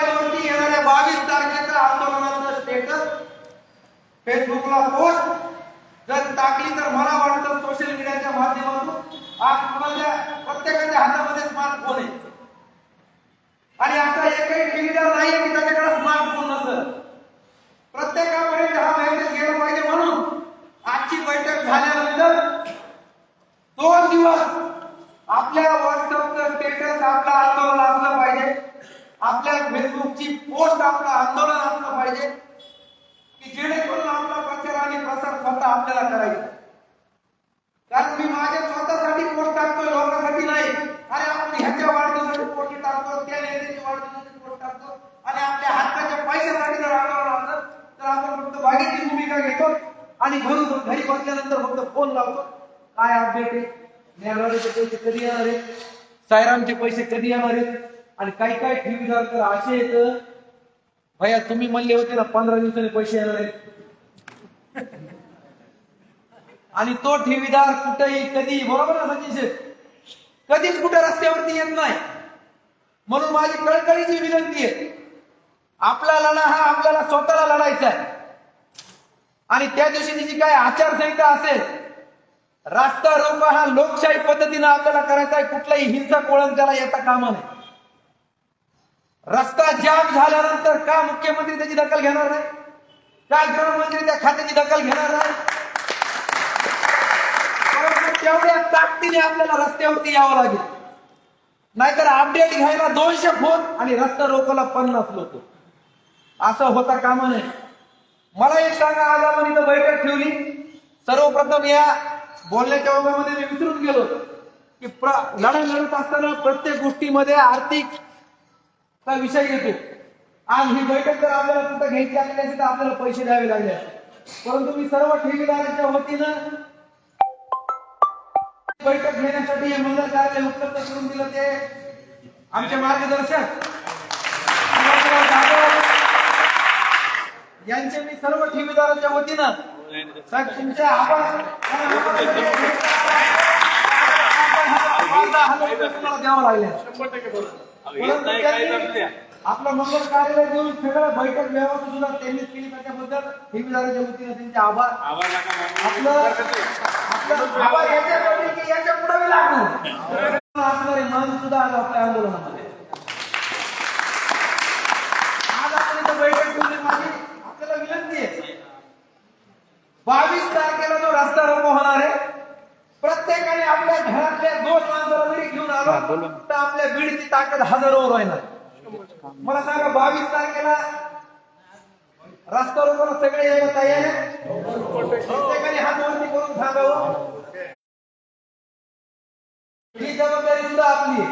वरती येणाऱ्या बावीस तारखेचा आंदोलनाचं स्टेटस फेसबुकला पोस्ट जर टाकली तर मला वाटतं सोशल मीडियाच्या माध्यमातून आज तुम्हाला प्रत्येकाच्या हातामध्ये स्मार्टफोन आहे. आणि असा एकही डिजिटल नाही की त्याच्याकडे स्मार्टफोन नसत प्रत्येकापर्यंत हा मेसेज गेला पाहिजे म्हणून आजची बैठक झाल्यानंतर दोन दिवस आपल्या व्हॉट्सअपचं स्टेटस आपलं आंदोलन असलं पाहिजे. आपल्या फेसबुकची पोस्ट आपलं आंदोलन असलं पाहिजे की जेणेकरून आपला प्रचार आणि प्रसार स्वतः आपल्याला करायचा. कारण मी माझ्या स्वतःसाठी पोस्ट टाकतोय लोकांसाठी नाही. अरे आपण ह्याच्या वाढदिवसाची पोस्ट टाकतो त्या नेत्याची वाढदिवसाची पोस्ट टाकतो. आणि आपल्या हक्काच्या पैशासाठी जर आंदोलन आलं तर आपण फक्त बागेची भूमिका घेतो आणि घरून घरी बसल्यानंतर फक्त फोन लावतो. काय अपडेट आहे? नेहराचे पैसे कधी येणार आहेत? सायरामचे पैसे कधी येणार आहेत? आणि काही काही ठेवीदार तर असे आहेत भैया तुम्ही म्हणले होते ना पंधरा दिवसांनी पैसे येणार आहेत. आणि तो ठेवीदार कुठेही कधी बरोबर ना सचिन शेठ? कधीच कुठे रस्त्यावरती येत नाही. म्हणून माझी कळकळीची विनंती आहे. आपला लढा हा आपल्याला स्वतःला लढायचा आहे. आणि त्या दिवशी तिची काय आचारसंहिता असेल? रास्ता रोको हा लोकशाही पद्धतीनं आपल्याला करायचा आहे. कुठलाही हिंसक वळण त्याला येता कामा नये. रस्ता जाम झाल्यानंतर का मुख्यमंत्री त्याची दखल घेणार नाही का गृहमंत्री त्या खात्याची दखल घेणार नाही परंतु तेवढ्या ताकदीने आपल्याला रस्त्यावरती यावं लागेल. नाहीतर अपडेट घ्यायला दोनशे फोन आणि रस्ता रोकोला पन्नास लोक. असं होता कामा नये. मला एक सांगा आज आपण इथं बैठक ठेवली. सर्वप्रथम या बोलण्याच्या ओघामध्ये मी विसरून गेलो की प्र- लढा लढत असताना प्रत्येक गोष्टीमध्ये आर्थिक चा विषय येतो आज ही बैठक जर आपल्याला कुठं घ्यायची लागली असेल तर आपल्याला पैसे द्यावे लागले परंतु मी सर्व ठेवीदारांच्या वतीनं बैठक घेण्यासाठी हे मंगल कार्यालय उपलब्ध करून दिलं ते आमचे मार्गदर्शक यांचे मी सर्व ठेवीदारांच्या वतीनं साहेब तुमचे आभार तुम्हाला द्यावं लागले आपलं मंगल कार्यालय देऊन सगळं बैठक व्यवस्था सुद्धा त्यांनीच केली त्याच्याबद्दल ठेवीदाराच्या वतीने त्यांचे आभार. आपलं आपलं आभार याच्यासाठी की याच्यापुढे लागणार असणारे मन सुद्धा आलं आपल्या आंदोलनामध्ये. आज आपण इथं बैठक ठेवली माझी आपल्याला विनंती आहे. बावीस तारखेला जो रस्ता रोको होणार आहे प्रत्येकाने आपल्या घरातल्या दोन माणसाला जरी घेऊन आलो त्याची ताकद हजारोवर राहणार मला सांगा बावीस तारखेला रस्त्यावर रोकोला सगळे यायला तयार प्रत्येकाने हात वरती करून सांगावं. ही जबाबदारी सुद्धा आपली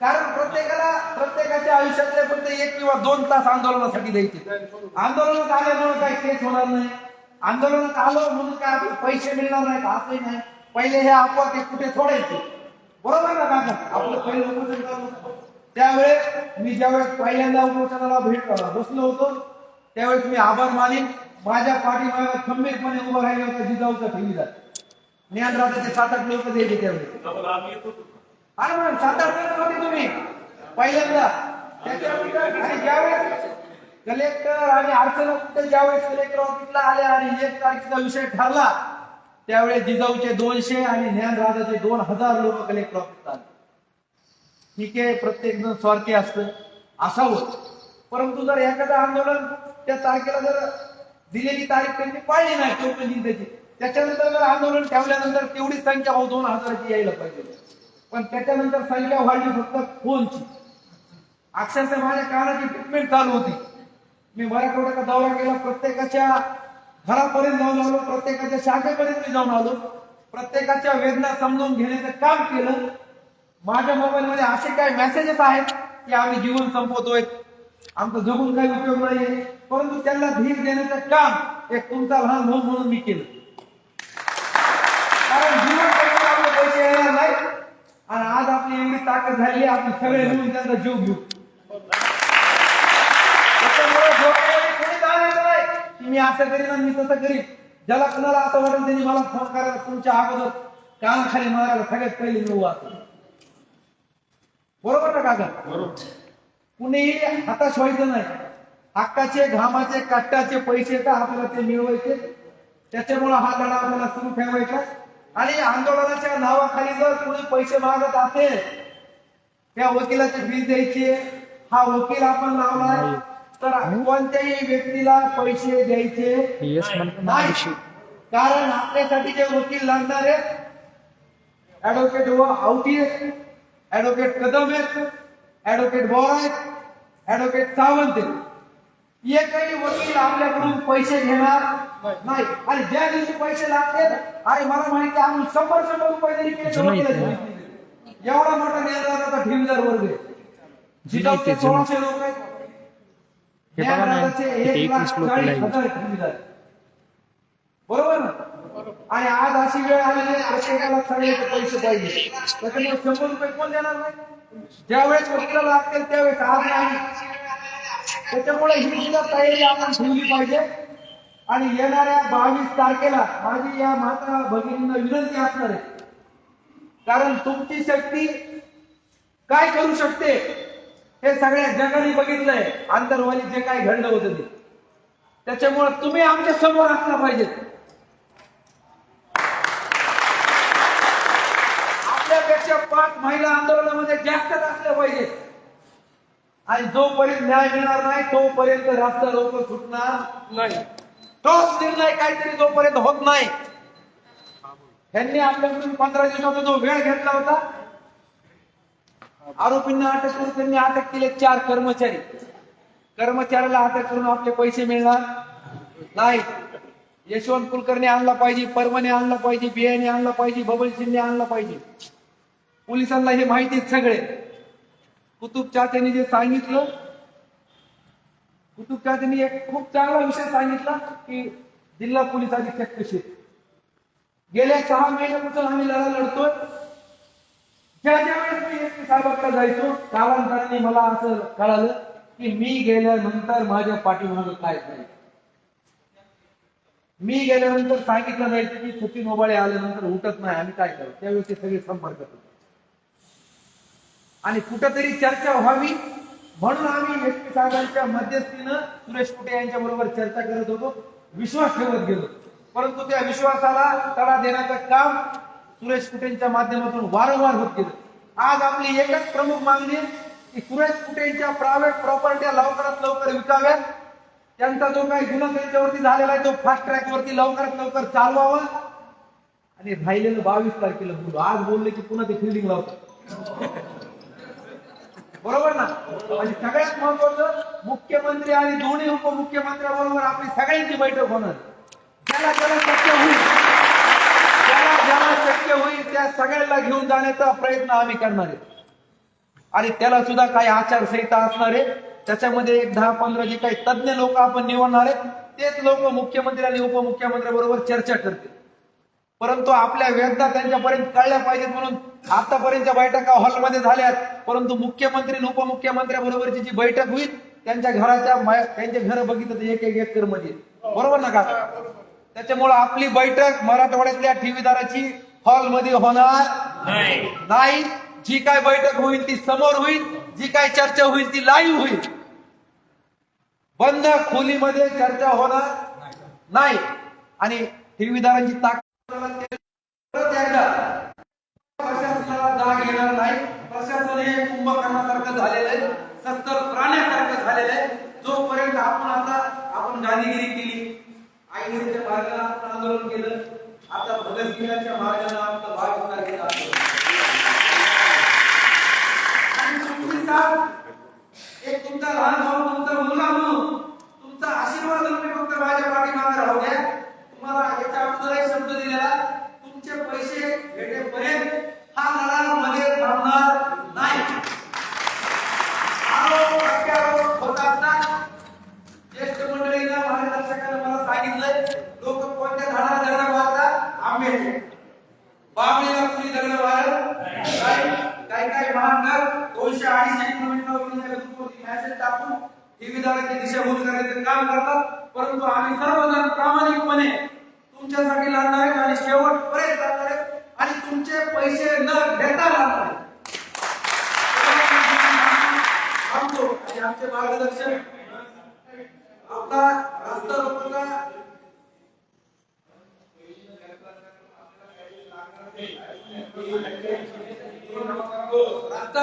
कारण प्रत्येकाला प्रत्येकाच्या आयुष्यातले फक्त एक किंवा दोन तास आंदोलनासाठी द्यायचे. आंदोलनात आल्यामुळे काही केस होणार नाही. आंदोलनात आलो म्हणून काय आपले पैसे मिळणार नाहीत असंही नाही. पहिले हे आपोआप कुठे सोडायचे? बरोबर ना काका? आपलं पहिलं उपोषण चालू होतं. त्यावेळेस मी ज्यावेळेस पहिल्यांदा उपोषणाला भेट बसलो होतो त्यावेळेस मी आभार मानीन. माझ्या पाठीमागे खंबीरपणे उभं राहिलं होतं जिजाऊचा ठेवीदार. ज्ञानराजाचे सात आठ लोक द्यायचे त्यावेळेस. अरे मॅडम सात आठ लोक होते तुम्ही. पहिल्यांदा. आणि ज्यावेळेस कलेक्टर आणि अर्चना ज्यावेळेस कलेक्टर ऑफिसला आले आणि एक तारखेचा विषय ठरला त्यावेळेस जिजाऊचे दोनशे आणि ज्ञानराजाचे दोन हजार लोक कलेक्टर ऑफिस आले ठीक आहे प्रत्येक जण स्वार्थी असतं असावं. परंतु जर एखादं आंदोलन त्या तारखेला जर दिलेली तारीख त्यांनी पाळली नाही चौकशी त्याची त्याच्यानंतर जर आंदोलन ठेवल्यानंतर तेवढीच संख्या हो दोन हजाराची यायला पाहिजे. पण त्याच्यानंतर संख्या वाढली फक्त फोनची अक्षरशः माझ्या कानाची ट्रीटमेंट चालू होती. मी मराठवाड्याचा दौरा केला प्रत्येकाच्या घरापर्यंत जाऊन आलो प्रत्येकाच्या शाखेपर्यंत मी जाऊन आलो. प्रत्येकाच्या वेदना समजून घेण्याचं काम केलं. माझ्या मोबाईल मध्ये असे काही मेसेजेस आहेत की आम्ही जीवन संपवतोय. आमचं जगून काही उपयोग नाहीये. परंतु त्यांना धीर देण्याचं काम एक तुमचा लहान भाऊ म्हणून मी केलं. कारण जीवन आपले पैसे येणार नाही आणि आज आपली एवढी ताकद झाली आपण सगळे मिळून त्यांचा जीव घेऊ त्याच्यामुळे झोपण्यामध्ये कोणी जाणार नाही की मी असं करीन आणि मी तसं करीन ज्याला कुणाला असं वाटेल त्यांनी मला फोन करायला तुमच्या अगोदर कानाखाली मारायला सगळ्यात पहिले मी उभा असेल. बरोबर ना काका? कुणीही हताश व्हायचं नाही. हक्काचे घामाचे कष्टाचे पैसे का आपल्याला ते मिळवायचे? त्याच्यामुळे हा लढा आपल्याला सुरू ठेवायचा. आणि आंदोलनाच्या नावाखाली जर कोणी पैसे मागत असेल त्या वकिलाची फीस द्यायची हा वकील आपण लावला तर कोणत्याही व्यक्तीला पैसे द्यायचे नाही. कारण आपल्यासाठी जे वकील लागणार आहेत ऍडव्होकेट आवटी आहेत ऍडव्होकेट कदम आहेत ऍडव्होकेट बोरा आहेत ऍडव्होकेट सावंत आहेत. एकही वकील आपल्याकडून पैसे घेणार नाही. आणि ज्या दिवशी पैसे लागतील अरे मला माहिती आहे, आम्ही शंभर शंभर रुपये तर. एवढा मोठा निर्णयाचा ठेवीदार वर्ग आहे. सोळाशे लोक आहेत. हे बघा ना एकवीस लोक. बरोबर ना? आणि आज अशी वेळ आलेली आहे प्रत्येकाला सगळ्याचे पैसे पाहिजे. त्याच्यामुळे शंभर रुपये कोण देणार नाही? ज्यावेळेस वकिलाला लागतील त्यावेळेस आज नाही. त्याच्यामुळे ही सुद्धा तयारी आपण ठेवली पाहिजे. आणि येणाऱ्या बावीस तारखेला माझी या माता भगिनींना विनंती असणार आहे. कारण तुमची शक्ती काय करू शकते? हे सगळ्या जगाने बघितलंय. आंतरवाली जे काय घडलं होतं ते. त्याच्यामुळे तुम्ही आमच्यासमोर असला पाहिजेत आपल्यापेक्षा पाच महिला आंदोलनामध्ये जास्तच असल्या पाहिजेत आणि जोपर्यंत न्याय मिळणार नाही तोपर्यंत रास्ता रोको सुटणार नाही. तोच निर्णय काहीतरी जोपर्यंत होत नाही. त्यांनी आपल्याकडून पंधरा दिवसाचा जो वेळ घेतला होता आरोपींना अटक करून त्यांनी अटक केले. चार कर्मचारी. कर्मचाऱ्याला अटक करून आपले पैसे मिळणार नाही. यशवंत कुलकर्णी आणला पाहिजे परमने आणला पाहिजे बियाणे आणला पाहिजे बबल शिंदे आणला पाहिजे. पोलिसांना हे माहिती सगळे. कुतुब चाहत्यांनी जे सांगितलं कुतुब चाहत्यांनी एक खूप चांगला विषय सांगितला की जिल्हा पोलीस अधीक्षक कसे गेल्या सहा महिन्यापासून आम्ही लढा लढतोय. ज्या ज्या वेळेस मी एस पी साहेबांकडे जायचो कालांतराने मला असं कळालं की मी गेल्यानंतर माझ्या पाठीमागं काय नाही. मी गेल्यानंतर सांगितलं नाही की सचिन ओबाळे आल्यानंतर उठत नाही आम्ही काय करू? त्यावेळेस ते सगळे संपर्क होते आणि कुठंतरी चर्चा व्हावी म्हणून आम्ही एस पी साहेबांच्या मध्यस्थीनं सुरेश कुटे यांच्या बरोबर चर्चा करत होतो विश्वास ठेवत गेलो. परंतु त्या विश्वासाला तडा देण्याचं काम सुरेश कुटेंच्या माध्यमातून वारंवार होत गेलं. आज आपली एकच प्रमुख मागणी की सुरेश कुटेंच्या प्रायव्हेट प्रॉपर्ट्या लवकरात लवकर विकाव्यात. त्यांचा जो काही गुन्हा त्यांच्यावरती झालेला आहे तो फास्ट ट्रॅक वरती लवकरात लवकर चालवावा. आणि राहिलेलं बावीस तारखेला बोलू. आज बोलले की पुन्हा ते फिल्डिंग लावतात बरोबर ना? म्हणजे सगळ्यात महत्वाचं मुख्यमंत्री आणि दोन्ही उपमुख्यमंत्र्यांबरोबर आपली सगळ्यांची बैठक होणार. ज्याला त्याला शक्य होईल शक्य होईल त्या सगळ्यांना घेऊन जाण्याचा प्रयत्न आम्ही करणार आहे. आणि त्याला सुद्धा काही आचारसंहिता असणार आहे. त्याच्यामध्ये एक दहा पंधरा जे काही तज्ञ लोक आपण निवडणार आहेत तेच लोक मुख्यमंत्री आणि उपमुख्यमंत्र्यांबरोबर चर्चा करतील. परंतु आपल्या व्यथा त्यांच्यापर्यंत कळल्या पाहिजेत म्हणून आतापर्यंतच्या बैठका हॉलमध्ये झाल्यात. परंतु मुख्यमंत्री आणि उपमुख्यमंत्र्यांबरोबरची जी बैठक होईल त्यांच्या घराच्या त्यांचे घर बघितलं तर एक एक एकरमध्ये. बरोबर ना का? त्याच्यामुळे आपली बैठक मराठवाड्यातल्या ठेवीदाराची हॉलमध्ये होणार नाही. जी काय बैठक होईल ती समोर होईल जी काय चर्चा होईल ती लाईव्ह होईल. बंद खोलीमध्ये चर्चा होणार नाही. आणि ठेवीदारांची ताकद प्रशासनाला जाग येणार नाही. प्रशासन हे कुंभकर्णासारखं झालेलं आहे. सत्तर प्राण्यासारखं झालेलं आहे. जोपर्यंत आपण आता आपण गांधीगिरी केली आईवडीच्या आंदोलन केलं आता भगतसिंगाच्या मार्गाला आपलं भाग होणार आणि तुमची साथ एक तुमचा लहान भाऊ तुमचा मुलगा म्हणून तुमचा आशीर्वाद तुम्ही फक्त माझ्या पाठीमागे राहू द्या. तुम्हाला याच्या अगोदर एक शब्द दिलेला तुमचे पैसे भेटेपर्यंत हा लढा मध्ये थांबणार. बाबळीला कुणी दगड मारत काय? काय काय? महानगर? दोनशे अडीचशे किलोमीटर मॅसेज टाकून ठेवीदाराची दिशाभूल करण्याचे काम करतात. परंतु आम्ही सर्वजण प्रामाणिकपणे तुमच्यासाठी लढणार आहेत आणि शेवटपर्यंत लढणार आहेत. आणि तुमचे पैसे न घेता लढणार आहेत. आमचे मार्गदर्शन आपला रस्ता रोकोचा रस्ता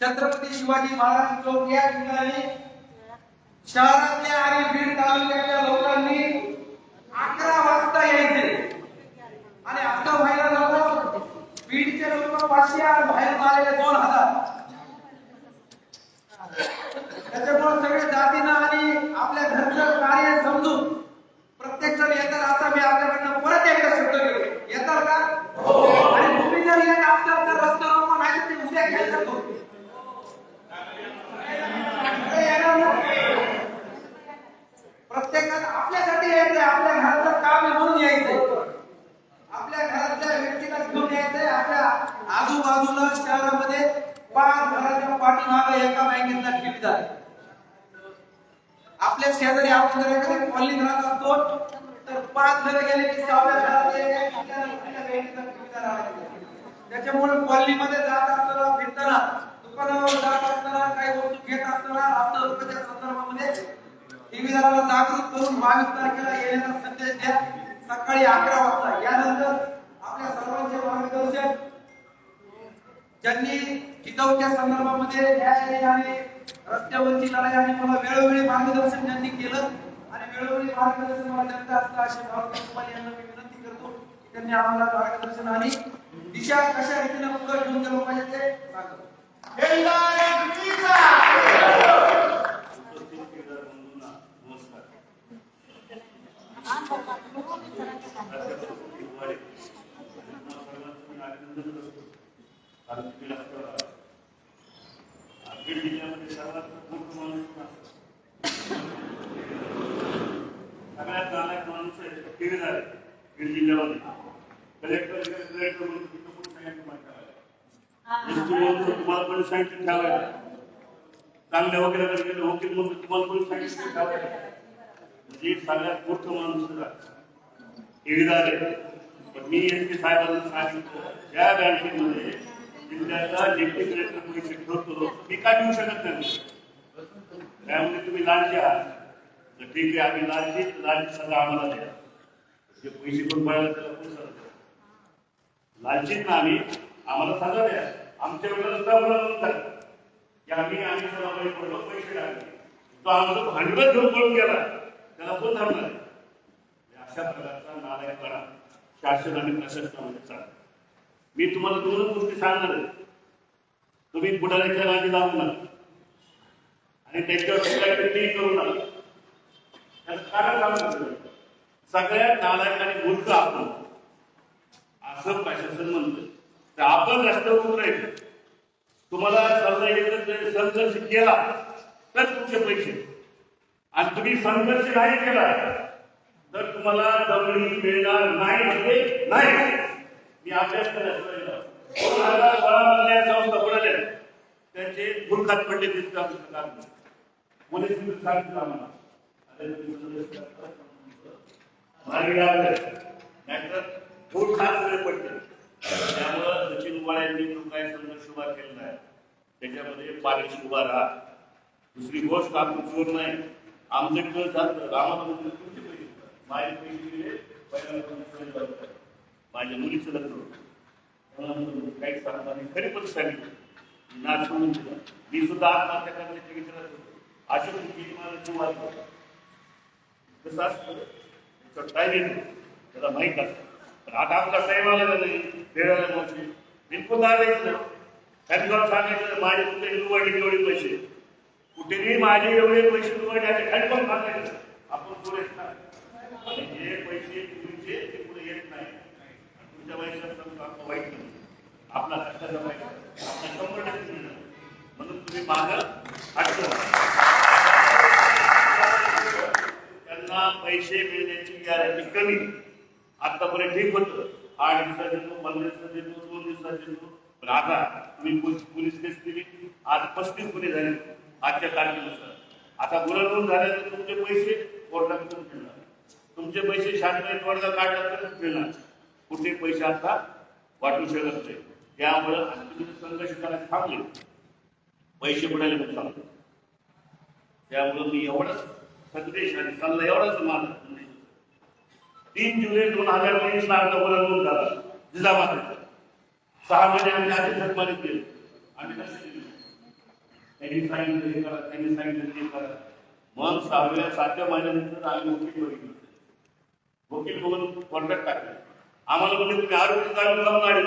छत्रपती शिवाजी महाराज चौक या ठिकाणी शहरातल्या आणि बीड तालुक्यातल्या लोकांनी अकरा वाजता यायचे. आणि आता व्हायला नको. बीडचे लोक पाचशे आणि बाहेर आलेले दोन हजार. त्याच्यामुळे सगळे जातीनं आणि आपल्या घरचं कार्य समजून प्रत्येक जण येतात. आता मी आपल्याकडनं परत एकदा शब्द घेतो. येतात का? आणि तुम्ही जर येत असाल तर रस्ता रोको नाही ते उद्या खेळ ना? प्रत्येकानं आपल्यासाठी यायचंय. आपल्या घराचं काम म्हणून यायचंय. आपल्या घरातल्या व्यक्तीला घेऊन यायचंय. आपल्या आजूबाजूला शहरामध्ये पाच घराच्या पाठीमागे एका बँकेतला ठेवीदार आहे. आपल्या शेजारी आपण जर एखाद्या कॉलनीत राहत असतो तर पाच घर गेले की सहाव्या घरात त्याच्यामुळे कॉलनीमध्ये जात असताना फिरताना दुकानावर जात असताना काही वस्तू घेत असताना आपल्या रुपयाच्या संदर्भामध्ये ठेवीदाराला जागृत करून बावीस तारखेला येण्याचा संदेश द्या. सकाळी अकरा वाजता. यानंतर आपल्या सर्वांचे मार्गदर्शन ज्यांनी जिजाऊच्या संदर्भामध्ये न्याय आणि रस्त्यावरची लढाई आणि मला वेळोवेळी मार्गदर्शन ज्यांनी केलं आणि वेळोवेळी मार्गदर्शन मला जनता असतं असे भावना यांना मी विनंती करतो की त्यांनी आम्हाला मार्गदर्शन आणि दिशा कशा रीतीने पुढे घेऊन गेलो पाहिजे ते सांगतो बीड जिल्ह्यामध्ये सर्वात मोठं माणूस सगळ्यात नालायक माणूस आहे ठेवीदार आहे बीड जिल्ह्यामध्ये कलेक्टर कलेक्टर म्हणून तिथं कोणी सांगितलं माहिती आहे? एसटी म्हणून तुम्हाला पण सांगितलं ठेवायला. चांगल्या वगैरे गेले वकील म्हणून तुम्हाला पण सांगितलं ठेवायला. म्हणजे सगळ्यात मोठं माणूस आहे. ठेवीदार आहे. पण मी एस पी साहेबांना सांगितलं त्या बँकेमध्ये जिल्ह्याचा डेप्टी कलेक्टर पैसे ठेवतो मी काय देऊ शकत नाही? त्यामुळे तुम्ही लालची आहात. तर ठीक आहे आम्ही लालची लालची सगळं आम्हाला द्या. जे पैसे पण पडायला त्याला पण सगळं लालचीत ना आम्ही आम्हाला सगळं द्या. आमच्या वेळेला रस्ता म्हणतात की आम्ही आम्ही पडलो पैसे टाकले तो आमचं भांडवल घेऊन पळून गेला. त्याला कोण थांबणार? अशा प्रकारचा नालायकपणा शासन आणि प्रशासनामध्ये चालतो मी तुम्हाला दोन गोष्टी सांगणार आहे. तुम्ही पुढाऱ्याच्या मागे जाऊ नका. आणि त्याच्यावर काहीतरी करू नका. त्याचं कारण सांगतो सगळ्यात नालायक आणि मूर्ख आपण. असं प्रशासन म्हणतं तर आपण रस्त्यावर उतरायचं तुम्हाला समजा एकत्र संघर्ष केला तर तुमचे पैसे. आणि तुम्ही संघर्ष नाही केला तर तुम्हाला जमिनी मिळणार नाही म्हणजे नाही. मी अभ्यास करायला दोन हजार सोळामधल्या संस्था त्यांचे मूर्खात पडले तिथं काम पोलीस सांगितलं आम्हाला मागे लागलं. नाहीतर मूर्खात वेळ पडते. त्यामुळं सचिन उबाळ यांनी जो काय संघर्ष उभा केलेला आहे त्याच्यामध्ये पाठीशी उभा राहा. दुसरी गोष्ट आपण चोर नाही. आमच्याकडे जात आम्हाला म्हणलं, तुमचे पैसे माझे पैसे दिले पहिल्यांदा माझ्या मुलीचं लग्न काही सांगणार नाही. खरी पण सांगितलं नाच म्हणून दिला. मी सुद्धा आत्महत्या करण्याचे विचारात होतो अशा गोष्टी मला जीव कसं असतं? टायमिंग त्याला माहीत असतं. पण आता आपला टाइम आलेला नाही. वेळ आला नव्हती बिलकुल आणायचं त्यांनी मला सांगायचं माझे कुठे निवडले एवढे पैसे कुठेही माझे एवढे पैसे निवडले असे खाली पण सांगायचं आपण पुरेच नाही आणि जे पैसे तुमचे ते पुढे येत नाही तुमच्या पैशात समजा वाईट नाही आपला कष्टाचा वाईट आपला शंभर टक्के मिळणार. म्हणून तुम्ही मागं त्यांना पैसे मिळण्याची गॅरंटी कमी आतापर्यंत ठीक होतं आठ दिवसात येतो पंधरा दिवसात येतो दोन दिवसात येतो पण आता तुम्ही पोलीस केस दिली आज पस्तीस गुन्हे झाले. आजच्या तारखेनुसार. आता गुन्हा झाले झाल्यानंतर तुमचे पैसे कोर्टातून मिळणार? तुमचे पैसे शासनाने तोडगा काढला तरच मिळणार? कुठे पैसे आता वाटू शकत नाही. त्यामुळं तुम्ही संघर्ष करायला थांबले. पैसे बुडाले म्हणून सांगतो त्यामुळं मी एवढंच संदेश आणि सल्ला एवढाच माझा तीन जुलै दोन हजार तेवीस ला अर्ज नोंद झाला. जिल्हामध्ये सहा महिने आम्ही आधी थकमारीत गेलो आम्ही त्यांनी सांगितलं हे करा त्यांनी सांगितलं ते करा. मग सहाव्या सातव्या महिन्यानंतर आम्ही वकील बघितलं. वकील बघून कॉन्ट्रॅक्ट टाकले. आम्हाला म्हणजे तुम्ही आरोग्य चालू लावून आले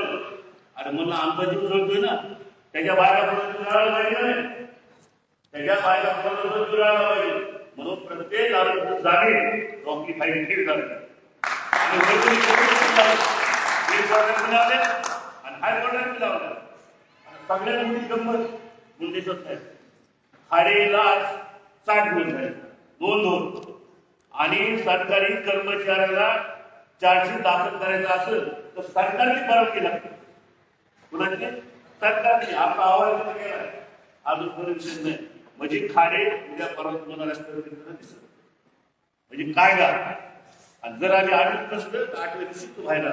अरे म्हणलं आमचा जीव जळतोय ना. त्याच्या बाहेर जुळायला पाहिजे ना. रे. त्याच्या बाहेर जुळायला पाहिजे. म्हणून प्रत्येक आरोग्य जागे रॉकी फाईल खेळ झाली आणि एक कोर्टात आणि हायकोर्टात लावलं आणि मोठी गंमत मुंडेश्वर साहेब खाडेला साठ दिवस झाले दोन दोन. आणि सरकारी कर्मचाऱ्याला चारशे दाखल करायचं असेल तर सरकारची परवानगी लागते कुणाची सरकारची आपला आवाज इथं गेला अजूनपर्यंत नाही. म्हणजे खाडे उद्या परवा तुम्हाला रस्त्यावर दिसत म्हणजे काय का आणि जर आम्ही आठवत नसलं तर आठवे निश्चित व्हायला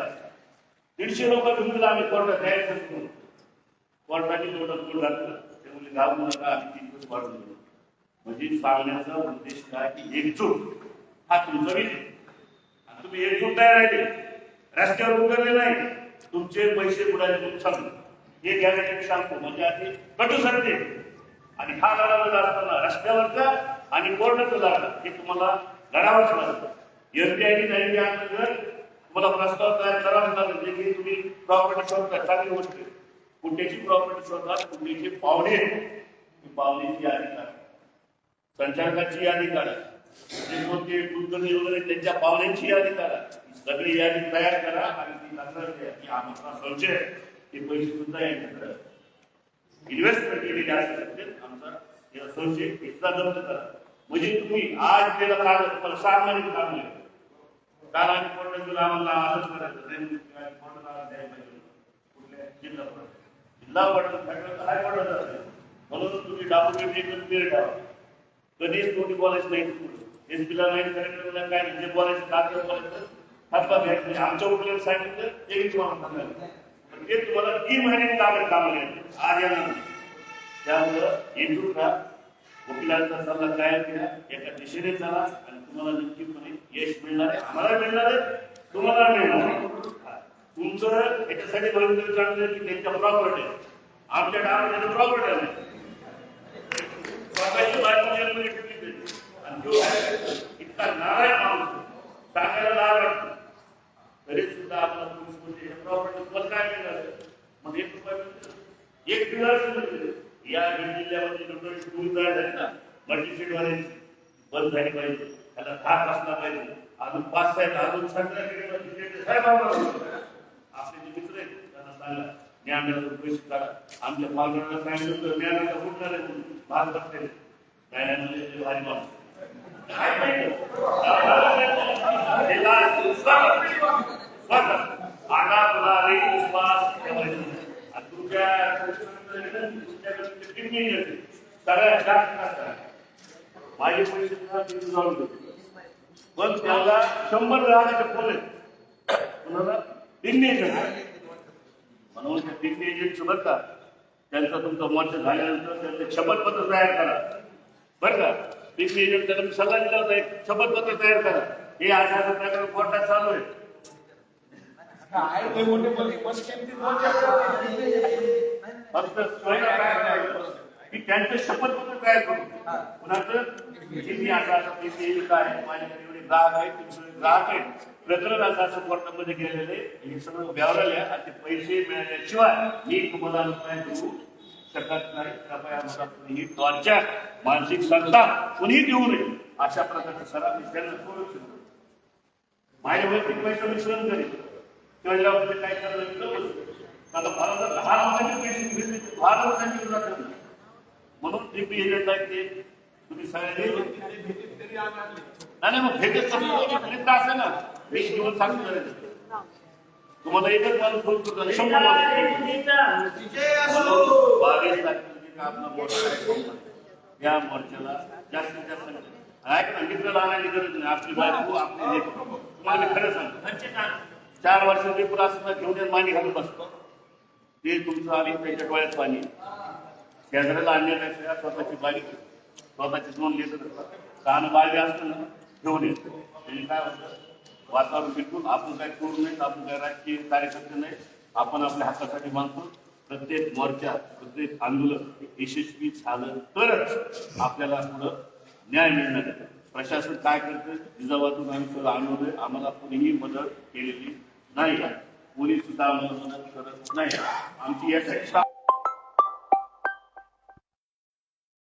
दीडशे लोक घेऊन आम्ही कोर्टात तयार करतो कोर्टाने तेवढं कोण घातलं ते म्हणजे नका आम्ही तीन दिवस वाढून म्हणजे सांगण्याचा उद्देश काय की एकजूट हा तुमचा विषय. आणि तुम्ही एकजूट तयार राहिले. रस्त्यावर उतरले नाही. तुमचे पैसे बुडाले म्हणून सांगतो हे गॅरंटी सांगतो. म्हणजे आधी कटू शकते. आणि हा लढा लढा असताना रस्त्यावरचा आणि कोर्टाचा लढा हे तुम्हाला लढावाच लागतं एसबीआयने नाही त्यानंतर तुम्हाला प्रस्ताव तयार करावाच लागेल म्हणजे की तुम्ही प्रॉपर्टी शोधता चांगली गोष्ट. आहे. कुठेची प्रॉपर्टी शोधतात कुठेचे पाहुणे ती पाहुण्याची यादी काढा संचालकाची यादी काढा जे कोणते कुलकर्णी वगैरे त्यांच्या पाहुण्यांची यादी करा सगळी यादी तयार करा आणि ती नंतर की आम्हाला संशय ते पैसे सुद्धा यांच्याकडे इन्व्हेस्टमेंट केलेली असेल आमचा संशय हिस्सा जप्त करा. म्हणजे तुम्ही आज केलं काल तुम्हाला सहा महिने काम काल आणि कोर्टात गेलो आम्हाला असंच करायचं. नाही म्हणजे द्यायला पाहिजे कुठल्या? जिल्हा कोर्ट जिल्हा म्हणून तुम्ही डॉक्युमेंट एकदम क्लिअर ठेवा. कधीच तुम्ही बोलायचं नाही एस पीला नाही कलेक्टरला काय नाही. जे बोलायचं दाखल बोलायचं थांबा भेट म्हणजे आमच्या उठल्याला सांगितलं एक तुम्हाला सांगायचं पण ते तुम्हाला तीन महिन्याने कागद कामाला येते आज येणार त्यामुळं एकजूट का वकिलांचा सल्ला काय घ्या. एका दिशेने चला आणि तुम्हाला नक्कीपणे यश मिळणार आहे, आम्हाला मिळणार आहे, तुम्हाला मिळणार आहे. तुमचं याच्यासाठी बघितलं चांगलं की त्यांच्या प्रॉपर्टी आमच्या डावामध्ये प्रॉपर्टी आहे. स्वतःची बायको जेलमध्ये ठेवली आणि आहे इतका नारायण माणूस सांगायला लाज वाटतो तरी सुद्धा आपला पोलीस म्हणजे प्रॉपर्टी तुम्हाला काय मिळणार मग एक रुपया. एक पिलर या बीड जिल्ह्यामध्ये स्कूल तयार झाली ना मल्टी सीट वाल्यांची बंद झाली पाहिजे. त्याला धाक असला पाहिजे अजून पाच साहेब अजून सगळ्या साहेब आपले जे मित्र आहेत त्यांना सांगा. ज्ञानाला पैसे काढा आमच्या पालकांना सांगितलं होतं ज्ञानाला कुठणार आहे म्हणून. भाग बसते ज्ञानामध्ये भारी माणूस काय माहिती? हे रे विश्वास ठेवायचा तुमच्या सगळ्यात जास्त माझे पैसे जाऊन देतो. पण त्याला शंभर ग्राहकाचे फोन आहेत. कोणाला? दिल्ली म्हणून त्या दिल्ली एजंटचं बरं का? त्यांचा तुमचा मोर्चा झाल्यानंतर त्यांचे शपथपत्र तयार करा. बरं का? दिल्ली एजंट त्याला मी सल्ला दिला होता एक शपथपत्र तयार करा. हे अशा प्रकारे कोर्टात चालू आहे. फक्त करायचं? की त्यांचं शपथपत्र तयार करू. कुणाचं? की मी असं असं पैसे काय माझ्याकडे ग्राहक आहेत तुमचे ग्राहक आहेत प्रकरण असं कोर्टामध्ये गेलेले हे सगळं व्यवहार आणि ते पैसे मिळाल्याशिवाय मी तुम्हाला रुपये देऊ शकत नाही. कृपया मला कुणीही टॉर्चर मानसिक संताप कुणी देऊ नये. अशा प्रकारचे सराव मी त्यांना करू शकतो. माझ्या वैयक्तिक पैसे मी सहन करेन. शिवाजीरावमध्ये काय करायला आता मला जर दहा लोकांचे पैसे घेतले तर दहा लोकांची तुला करणार म्हणून ते एजंट आहे ते तुम्ही सगळ्यांनी नाही मग भेटत कसं भेटत असं ना. वीस दिवस सांगून करायचं तुम्हाला एकच माणूस फोन करतो आणि शंभर माणूस. म्हणून बावीस तारखेला आपला मोर्चा आहे. या मोर्चाला जास्तीत जास्त. ऐक ना आणायची गरज नाही. आपली बायको आपली लेक. तुम्हाला मी खरं सांगतो. चार वर्ष पेपर असताना घेऊन मानी घालून बसतो. ते तुमचं आम्ही त्याच्या डोळ्यात पाणी. शेजाऱ्याला आणण्यापेक्षा स्वतःची बारी स्वतःची दोन लेकर. कान बाळी असतं ना. घेऊन येतो. म्हणजे काय होतं? वातावरण बिलकुल आपण काय करू नये आपण काय राजकीय कार्यकर्ते नाही आपण आपल्या हक्कासाठी मानतो प्रत्येक मोर्चा प्रत्येक आंदोलन यशस्वी झालं तरच आपल्याला पुढं न्याय मिळणार प्रशासन काय करतं जिजाबातून आम्ही सगळं आणवलं आम्हाला कोणीही मदत केलेली नाही. पोलीस सुद्धा आम्हाला मदत करत नाही. आमची यासाठी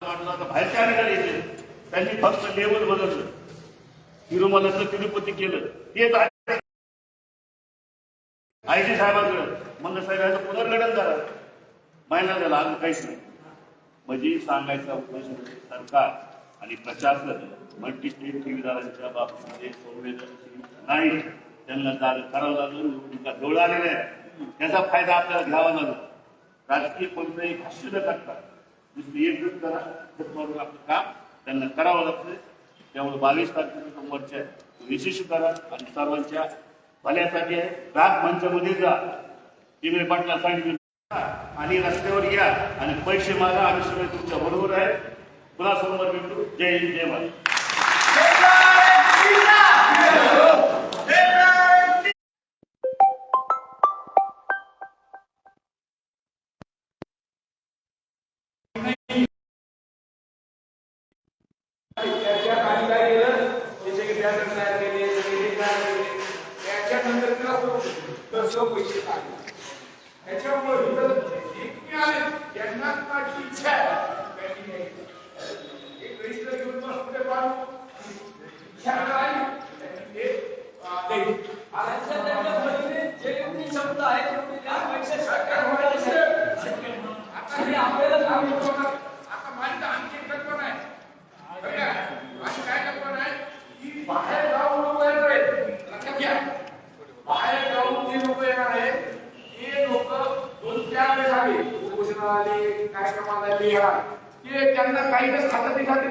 बाहेरच्या अधिकारी येते. त्यांनी फक्त लेवल बदललं. तिरुमलाचं तिरुपती केलं. तेच आयजी साहेबांकडे. म्हणलं साहेब याचं पुनर्गठन करा महिना झाला अजून काहीच नाही. म्हणजे सांगायचा उद्देश म्हणजे सरकार आणि प्रशासन मल्टी स्टेट ठेवीदारांच्या बाबतीमध्ये संवेदनशील नाही. त्यांना जाग करावं लागलं निवडणुका जवळ आलेल्या आहेत. त्याचा फायदा आपल्याला घ्यावा लागला. राजकीय कोणतंही भाष्य न करता नुसतं एकजूट करा आपलं काम त्यांना करावं लागतं. त्यामुळे बावीस तारखेचा जो आहे. विशेष करा आणि सर्वांच्या भल्यासाठी आहे. राग मंचामध्ये जा. टिंगरे पाटला सांगितलं आणि रस्त्यावर या आणि पैसे मागा आम्ही सगळे तुमच्या बरोबर आहे पुन्हा समोर भेटू. जय हिंद जय भारत. त्याच्यानंतर तो- पैसे काढले त्याच्यामुळे इथं जे तुम्ही आले त्यांना माझी इच्छा आहे? एक रजिस्टर घेऊन इच्छा आली त्यांनी ते शब्द आहेत त्यापेक्षा सरकार आता आपल्याला आता माझी आणखी कल्पना आहे काय कल्पना आहे? की बाहेर जाऊन लोक येणार आहेत लक्षात घ्या बाहेर जाऊन जे लोक येणार आहेत ते लोक द्यावे उपोषणाला आले कार्यक्रमाला आले ते त्यांना काही तर खातं ते खाते